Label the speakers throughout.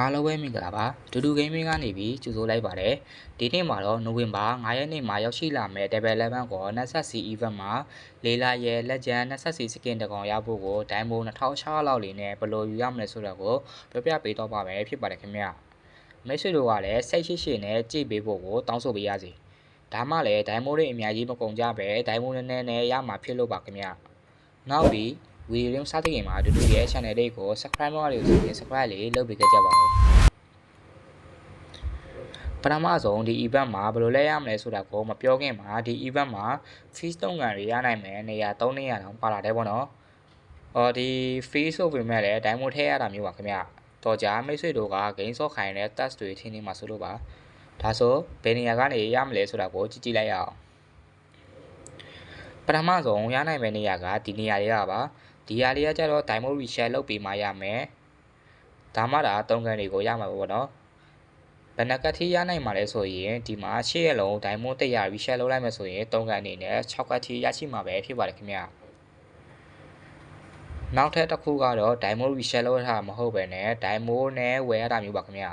Speaker 1: အားလုံးပဲမင်္ဂလာပါဒူဒူဂိမ်းမင်းကနေပြီးကြိုဆိုလိုက်ပါတယ်ဒီနေ့မှာတော့နိုဝင်ဘာ9ရက်နေ့မှာရောက်ရှိလာမယ့် Double 11ကို NSC event မှာလေးလာရဲ့လက်ကျန် NSC skin တကောင်ရဖို့ကိုဒိုင်းမို2000လောက်လေးနဲ့ဘယ်လိုယူရမလဲဆိုတော့ကိုပြောပြပေးတော့ပါမယ်ဖြစ်ပါတယ်ခင်ဗျမိတ်ဆွေတို့ကလည်းစိတ်ရှိရှိနဲ့ကြည့်ပေးဖို့ကိုတောင်းဆိုပေးရစီဒါမှလည်းဒိုင်းမိုတွေအများကြီးမကုန်ကြပဲဒိုင်းမိုနည်းနည်းနဲ့ရမှာဖြစ်လို့ပါခင်ဗျနောက်ပြီး ဗီဒီယိုလေးစသဖြင့်မှာဒူဒူရဲ့ channel လေးကို subscribe လုပ်ရလို့ဆိုရင် subscribe လေးလုပ်ပေးကြပါဦးပထမဆုံးဒီ event မှာဘယ်လိုလဲရမလဲဆိုတာကိုမပြောခင်မှာဒီ event မှာ fees တုံးကန်တွေရနိုင်မယ်နေရာ3နေရာတောင်ပါလာတယ်ပေါ့နော်။အော်ဒီ fees ဆိုပေမဲ့လည်း diamond ထည့်ရတာမျိုးပါခင်ဗျ။တော့ကြာမိတ်ဆွေတို့က game ဆော့ခိုင်းတဲ့ test တွေထင်းနေမှာဆိုလို့ပါ။ဒါဆိုဘယ်နေရာကနေရမလဲဆိုတာကိုကြည့်ကြည့်လိုက်ရအောင်။ပထမဆုံးရနိုင်မယ့်နေရာကဒီနေရာလေးပါ။ ဒီနေရာလေးကကျတော့ diamond reshare လုပ်ပြီးမှရမယ်။ဒါမှဒါတုံးကန်တွေကိုရမှာပေါ့နော်။ဘယ်နှကတ်ထီရနိုင်မှာလဲဆိုရင်ဒီမှာရှေ့ရလုံးဒိုင်မွန်တက်ရပြီးရှယ်လုပ်လိုက်မယ်ဆိုရင်3ကန်အနေနဲ့6ကတ်ထီရရှိမှာပဲဖြစ်ပါတယ်ခင်ဗျနောက်ထပ်တစ်ခုကတော့ဒိုင်မိုရီရှယ်လုပ်ထားမှာမဟုတ်ပဲနဲ့ဒိုင်မိုနဲ့ဝယ်ရတာမျိုးပါခင်ဗျ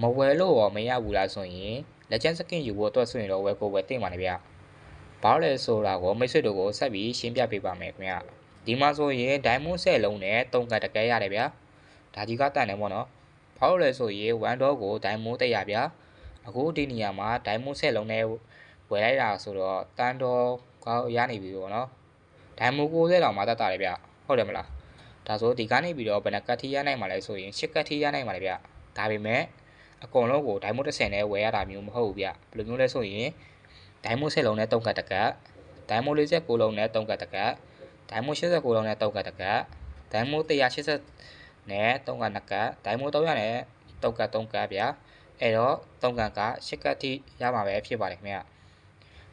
Speaker 1: မဝယ်လို့ရောမရဘူးလားဆိုရင် legend skin ယူဖို့အတွက်ဆိုရင်တော့ဝယ်ကိုဝယ်တင်ပါလေဗျဘာလို့လဲဆိုတာကိုမိတ်ဆွေတို့ကိုဆက်ပြီးရှင်းပြပေးပါမယ်ခင်ဗျ ဒီမှာဆိုရင်ဒိုင်မွန်ဆယ်လုံးနဲ့3ကန်တကယ်ရတယ်ဗျာဒါကြီးကတန်တယ်ပေါ့နော်ဘာလို့လဲဆိုရင်1 dot ကိုဒိုင်မိုးတက်ရဗျာအခုဒီနေရာမှာဒိုင်မိုးဆက်လုံးနဲ့ဝယ်လိုက်တာဆိုတော့တန်တော်ကောင်းရနေပြီပေါ့နော်ဒိုင်မိုး60လောက်မှတက်တာလေဗျဟုတ်တယ်မလားဒါဆိုဒီကနေပြီးတော့ဘယ်နှကတ်ထီရနိုင်မှာလဲဆိုရင်10ကတ်ထီရနိုင်မှာလေဗျဒါပေမဲ့အကုန်လုံးကိုဒိုင်မိုး30နဲ့ဝယ်ရတာမျိုးမဟုတ်ဘူးဗျဘယ်လိုမျိုးလဲဆိုရင်ဒိုင်မိုးဆက်လုံးနဲ့3ကတ်တကတ်ဒိုင်မိုး49လုံးနဲ့3ကတ်တကတ် ဒိုင်မိုး89လုံးနဲ့3ကတ်တကတ်ဒိုင်မိုး180နဲ့3က2ကတ်ဒိုင်မို300နဲ့3ကတ်3ကတ်ဗျာအဲ့တော့3ကတ်က8ကတ်ထိရမှာပဲဖြစ်ပါတယ်ခင်ဗျ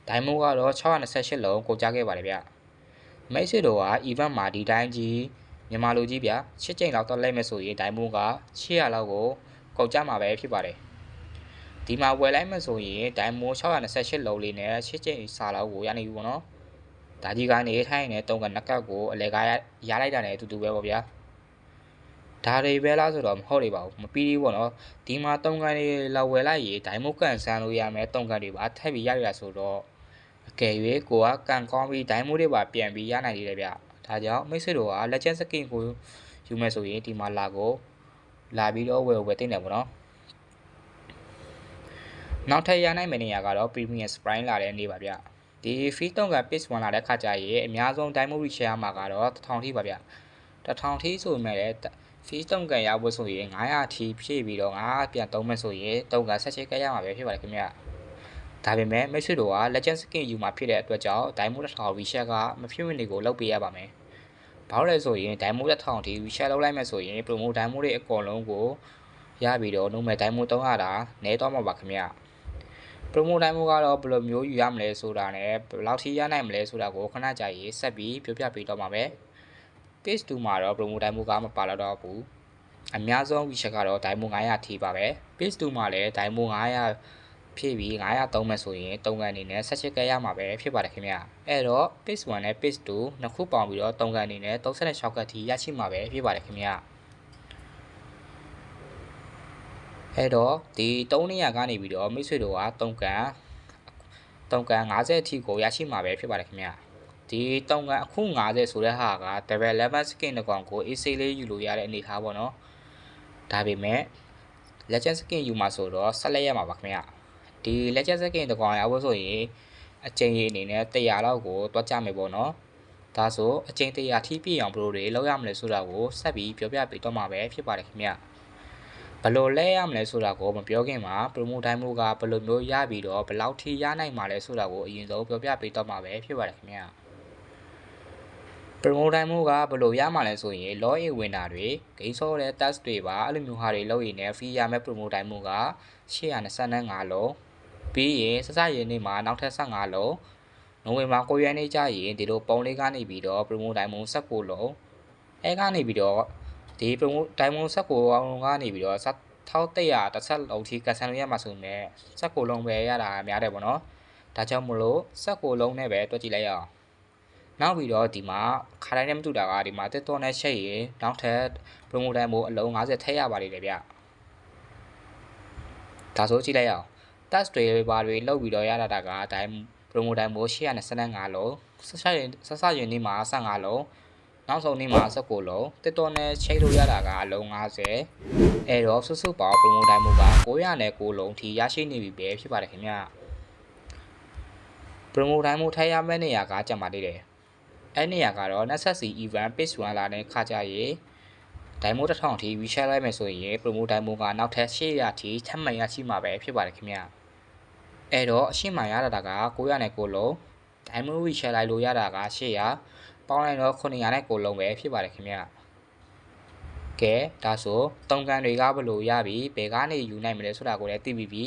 Speaker 1: ဒိုင်မိုကတော့628လုံးကိုကြားခဲ့ပါတယ်ဗျမိတ်ဆွေတို့က event မှာဒီတိုင်းကြီးမြန်မာလူကြီးဗျ8ချိန်လောက်တော့လိုက်မယ်ဆိုရင်ဒိုင်မိုက800လောက်ကိုကုန်ကြမှာပဲဖြစ်ပါတယ်ဒီမှာဝယ်လိုက်မယ်ဆိုရင်ဒိုင်မို628လုံးလေးနဲ့8ချိန်စာလောက်ကိုရနေပြီပေါ့နော် ဒါကြီးကနေထိုင်းနေတုံးကနက်ကတ်ကိုအလဲကားရလိုက်တာနဲ့အတူတူပဲပေါ့ဗျာဒါတွေပဲလားဆိုတော့မဟုတ်လေပါဘူးမပြီးသေးဘူးပေါ့နော်ဒီမှာတုံကန်တွေလောက်ဝယ်လိုက်ရေဒိုင်မုတ်ကန်ဆန်းလို့ရမယ်တုံကန်တွေပါထပ်ပြီးရရဆိုတော့အကယ်၍ကိုကကန်ကောင်းပြီးဒိုင်မိုးတွေပါပြန်ပြီးရနိုင်သေးတယ်ဗျဒါကြောင့်မိတ်ဆွေတို့က legend skin ကိုယူမယ်ဆိုရင်ဒီမှာလာကိုလာပြီးတော့ဝယ်ဝယ်တင်တယ်ပေါ့နော်နောက်ထပ်ရနိုင်မယ့်နေရာကတော့ premium sprite လာတဲ့နေပါဗျ ဒီ free တုံးက page 1လာတဲ့ခါကျရင်အများဆုံး diamond share မှာကတော့1000ထိပါဗျ1000ထိဆိုပေမဲ့လည်းဖီးတုံကန်ရဖို့ဆိုရင်900ထီဖြည့်ပြီးတော့ငါပြန်သုံးမယ်ဆိုရင်တုံကန်ဆက်ချေကရမှာပဲဖြစ်ပါတယ်ခင်ဗျဒါပေမဲ့မိတ်ဆွေတို့က legend skin ယူမှာဖြစ်တဲ့အတွက်ကြောင့် diamond 1000 reset ကမဖြစ်ဝင်တွေကိုလုပ်ပေးရပါမယ်ဘာလို့လဲဆိုရင် diamond 1000ထီ reset လုပ်လိုက်မယ်ဆိုရင် promo diamond တွေအကုန်လုံးကိုရပြီးတော့ normal diamond 300တာနဲတော့မှာပါခင်ဗျ promo diamond ကတော့ဘယ်လိုမျိုးယူရမလဲဆိုတာနဲ့ဘယ်လောက်ထိရနိုင်မလဲဆိုတာကိုခဏကြာရေးဆက်ပြီးပြောပြပေးတော့မှာပဲ page 2မှာတော့ promo diamond ကမပါတော့ဘူးအများဆုံး widget ကတော့ diamond 900ထိပါပဲ page 2မှာလည်း diamond 900ဖြည့်ပြီး900သုံးမယ်ဆိုရင်3ကန်အနေနဲ့18ကရမှာပဲဖြစ်ပါတယ်ခင်ဗျအဲ့တော့ page 1နဲ့ page 2နှစ်ခုပေါင်းပြီးတော့3ကန်အနေနဲ့36ကတ်ထိရရှိမှာပဲဖြစ်ပါတယ်ခင်ဗျ အဲ့တော့ဒီ3နေရာကနေပြီးတော့မိတ်ဆွေတို့က3ကန်3ကန်50အထိကိုရရှိမှာပဲဖြစ်ပါတယ်ခင်ဗျဒီတောင်ကန်အခု90ဆိုတဲ့ဟာက level 11 skin တကောင်ကို AC လေးယူလို့ရတဲ့အနေထားပေါ့နော်ဒါပေမဲ့ legend skin ယူမှာဆိုတော့ဆက်လက်ရမှာပါခင်ဗျဒီ legend skin တကောင်ရဖို့ဆိုရင်အချိန်ကြီးအနေနဲ့100လောက်ကိုတွက်ကြမယ်ပေါ့နော်ဒါဆိုအချိန်100ထိပြည့်အောင်ဘယ်လိုတွေလောက်ရမလဲဆိုတာကိုဆက်ပြီးပြောပြပေးတော့မှာပဲဖြစ်ပါတယ်ခင်ဗျ ဘယ်လိုလဲရမလဲဆိုတာကိုမပြောခင်မှာ promo time ကဘယ်လိုမျိုးရပြီးတော့ဘယ်လောက်ထိရနိုင်မှာလဲဆိုတာကိုအရင်ဆုံးပြောပြပေးတော့မှာပဲဖြစ်ပါတယ်ခင်ဗျာ promo time ကဘယ်လိုရမှာလဲဆိုရင် login ဝင်တာတွေ game ဆော့တဲ့ task တွေပါအဲ့လိုမျိုးဟာတွေလုပ်ရင်လည်း free ရမယ့် promo time က825လုံးပြီးရင်စစရင်းနေ့မှာနောက်ထပ်15လုံးနိုဝင်ဘာ9ရက်နေ့ကျရင်ဒီလိုပုံလေးကနေပြီးတော့ promo time 16လုံးအဲကနေပြီးတော့ ဒီ promo time 16အောင်ကနေပြီးတော့1100တစ်ဆက်လုံးထိကဆန်လို့ရမှာဆိုနေ16လုံးပဲရတာများတယ်ပေါ့နော်ဒါကြောင့်မလို့16လုံးနဲ့ပဲတွက်ကြည့်လိုက်ရအောင်နောက်ပြီးတော့ဒီမှာခါတိုင်းနဲ့မတူတာကဒီမှာတက်တော့နဲ့ချက်ရင်နောက်ထပ် promoter မို့အလုံး50ထည့်ရပါလိမ့်တယ်ဗျဒါဆိုကြည့်လိုက်ရအောင် tax တွေပါတွေလောက်ပြီးတော့ရတာတာကဒိုင် promo ဒိုင်မို825လုံးဆက်ဆက်ရင်ဆက်ဆက်ရင်ဒီမှာ15လုံး နောက်ဆုံးနေ့မှာ19လုံးတစ်တော်နဲ့ချိတ်လို့ရတာကအလုံး90အဲ့တော့စုစုပေါင်း promo ဒိုင်မိုက909လုံးထိရရှိနေပြီပဲဖြစ်ပါတယ်ခင်ဗျ promo ဒိုင်မိုထိုင်ရမယ့်နေရာကကြံပါသေးတယ်အဲ့နေရာကတော့ necessary event page 1လာတဲ့ခါကြရေဒိုင်မိုတစ်ထောင်ထိ reshare လိုက်မယ်ဆိုရင် promo ဒိုင်မိုကနောက်ထပ်800ထိထပ်မံရရှိမှာပဲဖြစ်ပါတယ်ခင်ဗျအဲ့တော့အရှိမှရတာက909လုံးဒိုင်မို reshare လိုက်လို့ရတာက800 ပေါင်းလိုက်တော့900နဲ့9လုံးပဲဖြစ်ပါတယ်ခင်ဗျကဲဒါဆိုတုံကန်တွေကဘယ်လိုရပြီဘယ်ကနေယူနိုင်မလဲဆိုတာကိုလည်းသိပြီးပြီ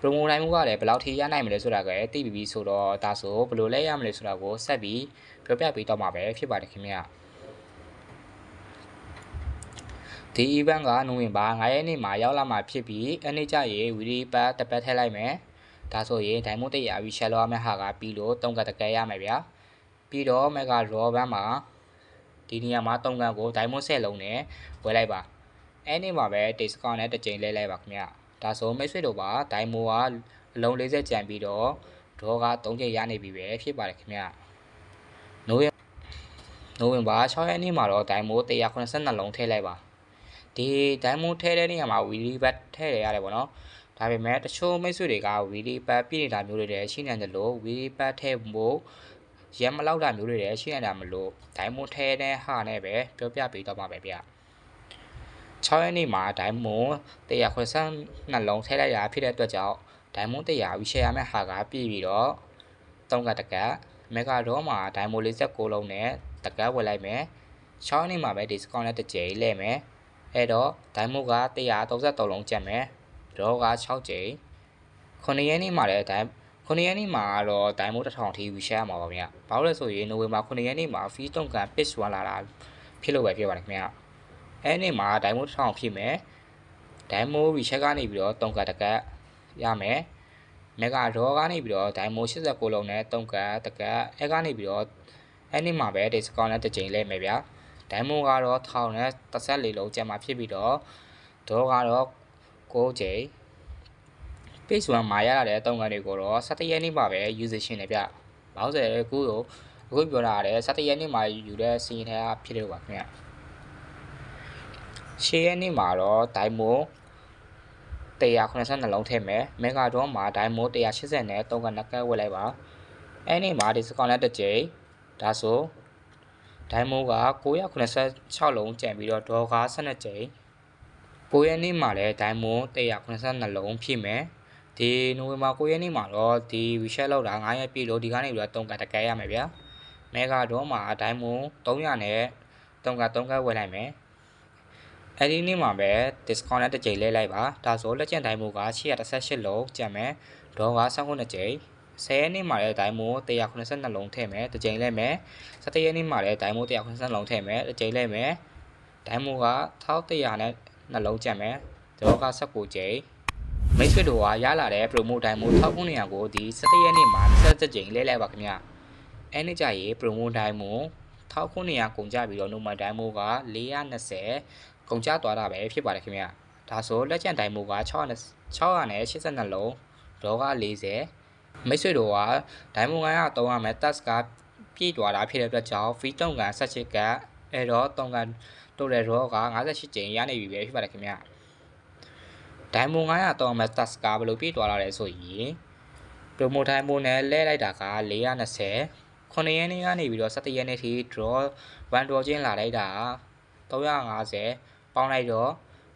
Speaker 1: promo တိုင်းမှုကလည်းဘယ်လောက်ထိရနိုင်မလဲဆိုတာကလည်းသိပြီးပြီဆိုတော့ဒါဆိုဘယ်လိုလဲရမလဲဆိုတာကိုဆက်ပြီးပြောပြပေးတော့မှာပဲဖြစ်ပါတယ်ခင်ဗျဒီ event ကနိုဝင်ဘာ9ရက်နေ့မှာရောက်လာမှာဖြစ်ပြီးအနေကြရေဝီဒီပတ်တပတ်ထည့်လိုက်မယ်ဒါဆိုရင်ဒိုင်မွန်တရားပြီး share လုပ်ရမယ့်ဟာကပြီးလို့တုံးကတကယ်ရမယ်ဗျာ ပြီးတော့ mega raw band မှာဒီနေရာမှာတုံးကန်ကိုဒိုင်မွန်10လုံးနဲ့ဝယ်လိုက်ပါအဲ့ဒီမှာပဲ discount နဲ့တစ်ကြိမ်လဲလိုက်ပါခင်ဗျဒါဆိုမိတ်ဆွေတို့ပါဒိုင်မိုကအလုံး40ကျန်ပြီးတော့ဒေါ်က3ကြိမ်ရနေပြီပဲဖြစ်ပါတယ်ခင်ဗျနိုဝင်နိုဝင်ဘာ6ရက်နေ့မှာတော့ဒိုင်မို182လုံးထည့်လိုက်ပါဒီဒိုင်မိုထည့်တဲ့နေရာမှာဝီလီဘတ်ထည့်ရရတယ်ပေါ့နော်ဒါပေမဲ့တချို့မိတ်ဆွေတွေကဝီလီဘတ်ပြည့်နေတာမျိုးတွေလည်းရှိနေတယ်လို့ဝီလီဘတ်ထည့်ဖို့ ရမ်းမလောက်တာမျိုးတွေလည်းရှိနေတာမလို့ဒိုင်မိုထဲတဲ့ဟာနဲ့ပဲပြောပြပေးတော့မှာပဲဗျ6ရက်နေ့မှာဒိုင်မို182နှလုံးထည့်လိုက်တာဖြစ်တဲ့အတွက်ကြောင့်ဒိုင်မို100ပြီးရှယ်ရမယ့်ဟာကပြည့်ပြီးတော့3ကတကတ်မေဂါတော့မှာဒိုင်မို46လုံးနဲ့တကတ်ဝယ်လိုက်မယ်6ရက်နေ့မှာပဲ discount နဲ့တစ်ကြိမ်လဲမယ်အဲ့တော့ဒိုင်မိုက133လုံးကျန်မယ်ဒေါ်က6ကြိမ်9ရက်နေ့မှာလည်းဒိုင် 9ရက်နေ့မှာတော့ဒိုင်မို1000ထိဝီရှယ်ရမှာပါဗျ။ဘာလို့လဲဆိုရင်နိုဝင်ဘာ9ရက်နေ့မှာ fee တုံးကန် pitch 1လာတာဖြစ်လို့ပဲဖြစ်ပါတယ်ခင်ဗျ။အဲနေ့မှာဒိုင်မို1000ဖြစ်မယ်။ဒိုင်မို recheck ကနေပြီးတော့တုံးကန်တကတ်ရမယ်။မက်ဂါရောကနေပြီးတော့ဒိုင်မို89လုံးနဲ့တုံးကန်တကတ်အဲကနေပြီးတော့အဲနေ့မှာပဲ discount နဲ့တစ်ကြိမ်လဲမယ်ဗျ။ဒိုင်မိုကတော့1000နဲ့14လုံးကျန်မှာဖြစ်ပြီးတော့ဒေါ်ကတော့9ကြိမ် page 1မှာရရတဲ့တုံးကန်တွေကိုတော့17ရက်နေ့မှာပဲ usage နေဗျ။ဘာလို့လဲအခုတော့အခုပြောတာရတယ်17ရက်နေ့မှာယူတဲ့စီးထဲကဖြစ်တယ်ပါခင်ဗျ။10ရက်နေ့မှာတော့ Dymo 182လုံးထည့်မယ်။ Megadon မှာ Dymo 180နဲ့3ကနက်ကတ်ဝယ်လိုက်ပါ။အဲ့ဒီမှာ discount နဲ့တစ်ကြိမ်ဒါဆို Dymo က986လုံးကျန်ပြီးတော့ဒေါ်က12ကြိမ်9ရက်နေ့မှာလည်း Dymo 182လုံးဖြစ်မယ်။ ဒီနိုဝင်ဘာ9ရက်နေ့မှာတော့ဒီ reset လောက်တာ9ရက်ပြည့်လို့ဒီကနေပြီးတော့3ကတကယ်ရမယ်ဗျာမက်ဂါတော့မှာဒိုင်းမွန်300နဲ့3က3ကဝယ်လိုက်မယ်အဲ့ဒီနေ့မှာပဲ discount နဲ့တစ်ကြိမ်လဲလိုက်ပါဒါဆိုလက်ကျန်ဒိုင်းမိုက818လုံးကျန်မယ်ဒေါ်က19ကြိမ်10ရက်နေ့မှာလည်းဒိုင်းမို182လုံးထည့်မယ်တစ်ကြိမ်လဲမယ်17ရက်နေ့မှာလည်းဒိုင်းမို182လုံးထည့်မယ်တစ်ကြိမ်လဲမယ်ဒိုင်းမိုက1100နဲ့နှလုံးကျန်မယ်ဒေါ်က19ကြိမ် မိတ်ဆွေတို့ကရလာတဲ့ promo time မို့1900ကိုဒီ17ရက်နေ့မှာ27ကြိမ်လဲလိုက်ပါခင်ဗျအဲနေ့ကျရေ promo time မို့1900ကုန်ကြပြီးတော့ normal time မို့က420ကုန်ကြသွားတာပဲဖြစ်ပါတယ်ခင်ဗျဒါဆိုလက်ကျန်တိုင်းမို့က600 682လုံးဒေါ်က40မိတ်ဆွေတို့ကဒိုင်မွန်900 300မဲ့ task ကပြည့်သွားတာဖြစ်တဲ့အတွက်ကြောင့် fee တုံးကန်ဆက်ချစ်ကအဲ့တော့တုံးကန်တိုးတဲ့ raw က58ကျင်းရနေပြီပဲဖြစ်ပါတယ်ခင်ဗျ ဒိုင်မွန်900တော့မက်တက်စကဘယ်လိုပြည့်သွားလာလဲဆိုရင်ပရိုမိုဒိုင်မွန်နဲ့လဲလိုက်တာက420ခုနှစ်ရက်နေ့ကနေပြီးတော့17ရက်နေ့ထိ draw 1 draw ချင်းလာလိုက်တာ350ပေါင်းလိုက်တော့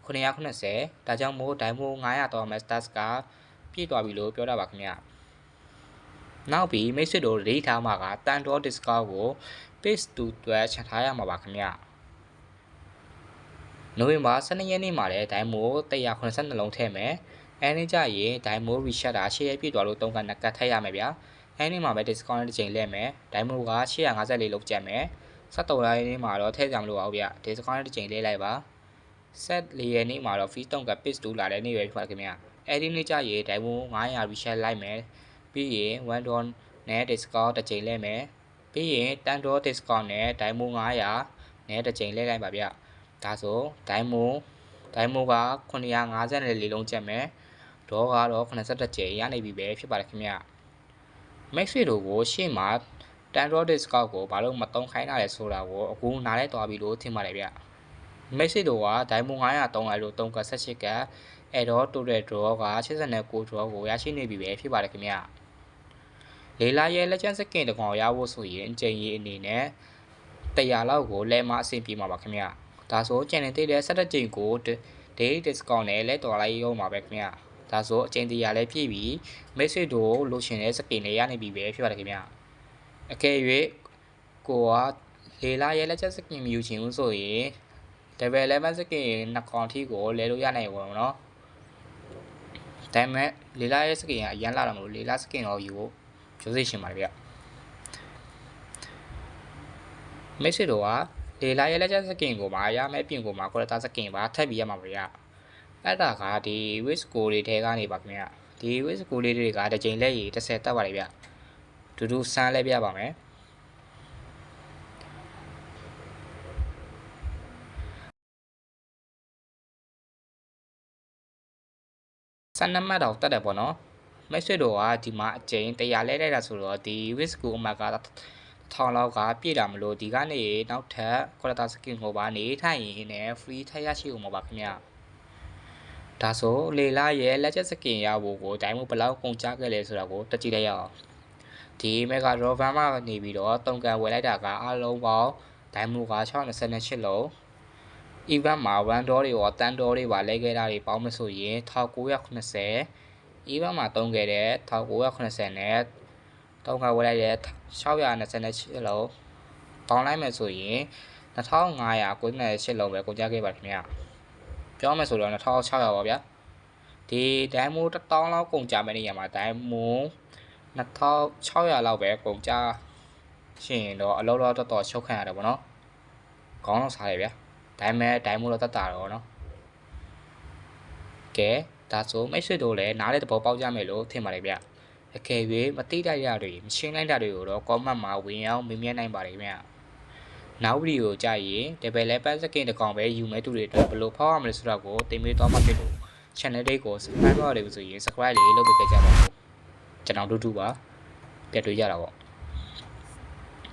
Speaker 1: 990ဒါကြောင့်မို့ဒိုင်မို900တော့မက်တက်စကပြည့်သွားပြီလို့ပြောတာပါခင်ဗျနောက်ပြီးမိတ်ဆွေတို့ရေးထားမှာကတန်တော် discount ကို page 2အတွက်ချထားရမှာပါခင်ဗျ နိုဝင်ဘာ12ရက်နေ့မှာလည်းဒိုင်မို182လုံးထည့်မယ်အဲနေ့ကျရင်ဒိုင်မို reset တာ6ရက်ပြည့်သွားလို့3ကနကတ်ထည့်ရမယ်ဗျာအဲနေ့မှာပဲ discount တစ်ချိန်လဲမယ်ဒိုင်မိုက854လုံးကျန်မယ်73ရက်နေ့မှာတော့ထည့်ကြမလို့အောင်ဗျ discount တစ်ချိန်လဲလိုက်ပါဆက်၄ရက်နေ့မှာတော့ fee တုံးက page 2လာတဲ့နေ့ပဲဖြစ်ပါခင်ဗျအဲဒီနေ့ကျရင်ဒိုင်မို900 reset လိုက်မယ်ပြီးရင်1 don နဲ့ discount တစ်ချိန်လဲမယ်ပြီးရင်10 don discount နဲ့ဒိုင်မို900နဲ့တစ်ချိန်လဲလိုက်ပါဗျ ဒါဆိုဒိုင်မိုဒိုင်မိုက954လုံးကျက်မယ်တော့ကတော့81ကျဲရနေပြီပဲဖြစ်ပါတယ်ခင်ဗျမက်ဆီတို့ကိုရှေ့မှာတန်ရော့ဒစ်ကောက်ကိုဘာလို့မတုံးခိုင်းတာလဲဆိုတာကိုအခုနားလဲသွားပြီလို့ထင်ပါတယ်ဗျမက်ဆီတို့ကဒိုင်မွန်900တုံးလိုက်လို့တုံးက18ကအဲ့တော့တိုတယ်ဒရောက89ဒရောကိုရရှိနေပြီပဲဖြစ်ပါတယ်ခင်ဗျလေလာရဲ့လက်ချမ်းစကင်တကောင်ရဖို့ဆိုရင်အချိန်ကြီးအနေနဲ့100လောက်ကိုလဲမအဆင်ပြေမှာပါခင်ဗျ ဒါဆို channel သေးတဲ့17ချိန်ကို daily discount နဲ့လဲတော်လိုက်ရုံပါပဲခင်ဗျာဒါဆိုအချိန်တရာလဲပြည့်ပြီး message တို့လိုချင်တဲ့စပင်တွေရနိုင်ပြီပဲဖြစ်ပါတယ်ခင်ဗျာအကယ်၍ကိုကလေလာရဲ့လက်ချက်စကင်မယူချင်ဘူးဆိုရင် development စကင်နှစ်ကောင်ထိကိုလဲလို့ရနိုင်ပါတော့နော်ဒါပေမဲ့လေလာရဲ့စကင်ကအရန်လာတော့မလို့လေလာစကင်တော့ယူဖို့ကြိုးစိတ်ရှင်ပါတယ်ဗျ message တော့က လေလာရဲ့လက်ချက်စကင်ကိုပါရမယ်ပြင်ကိုပါခေါ်တာစကင်ပါထပ်ပြီးရမှာပါဗျအဲ့ဒါကဒီ wish ကိုတွေထဲကနေပါခင်ဗျဒီ wish ကိုလေးတွေကတစ်ချိန်လက်ရည်30တက်ပါတယ်ဗျဒူဒူစမ်းလဲပြပါမယ်ဆန်နမတ်တော့တက်တယ်ပေါ့နော်မိတ်ဆွေတို့ကဒီမှာအကျိန်100လဲလိုက်တာဆိုတော့ဒီ wish ကိုအမက ထောင်လောက်ကပြည့်တာမလို့ဒီကနေနောက်ထပ်ကွာတာစကင်ကိုပါနေထိုင်ရင်နဲ့ free ထပ်ရရှိအောင်ပါခင်ဗျဒါဆိုလေလာရဲ့လက်ချက်စကင်ရဖို့ကိုဒိုင်းမို့ဘယ်လောက်ကုန်ကြခဲ့လဲဆိုတာကိုတက်ကြည့်လိုက်ရအောင်ဒီမက်ဂါရောဗန်မှာနေပြီးတော့တုံကန်ဝယ်လိုက်တာကအလုံးပေါင်းဒိုင်းမို့က628လုံး event မှာ1 dollar တွေရော10 dollar တွေပါလဲခဲ့တာတွေပေါင်းမဆိုရင်1990 event မှာတုံးခဲ့တဲ့1990နဲ့ တုံးကဝယ်လိုက်တဲ့628လုံးပေါင်းလိုက်မယ်ဆိုရင်2598လုံးပဲကုန်ကြခဲ့ပါခင်ဗျပြောမယ်ဆိုတော့2600ပါဗျာဒီဒိုင်မို1000လောက်ကုန်ကြမယ့်နေရာမှာဒိုင်မို2600လောက်ပဲကုန်ကြရှင်တော့အလုံးတော့တော်တော်ရှုပ်ခံရတယ်ဗောနော်ကောင်းတော့စားရဗျာဒါပေမဲ့ဒိုင်မိုတော့တတ်တာတော့နော်ကဲဒါဆိုမိတ်ဆွေတို့လည်းနားတဲ့သဘောပေါက်ကြမယ်လို့ထင်ပါတယ်ဗျ အကယ်၍မတိတရတွေမရှင်းလိုက်တာတွေကိုတော့ comment မှာဝင်အောင်မေးမြန်းနိုင်ပါတယ်ဗျနောက်ဗီဒီယိုကြရင် developer skin တကောင်ပဲယူမဲ့သူတွေအတွက်ဘယ်လိုဖောက်ရမလဲဆိုတာကိုသင်ပေးသွားမှာဖြစ်လို့ channel လေးကို subscribe လုပ်ရတယ်ဆိုရင် subscribe လေးလုပ်ပေးကြပါဦးကျွန်တော်တို့တို့ပါပြတ်တွေ့ကြတာပေါ့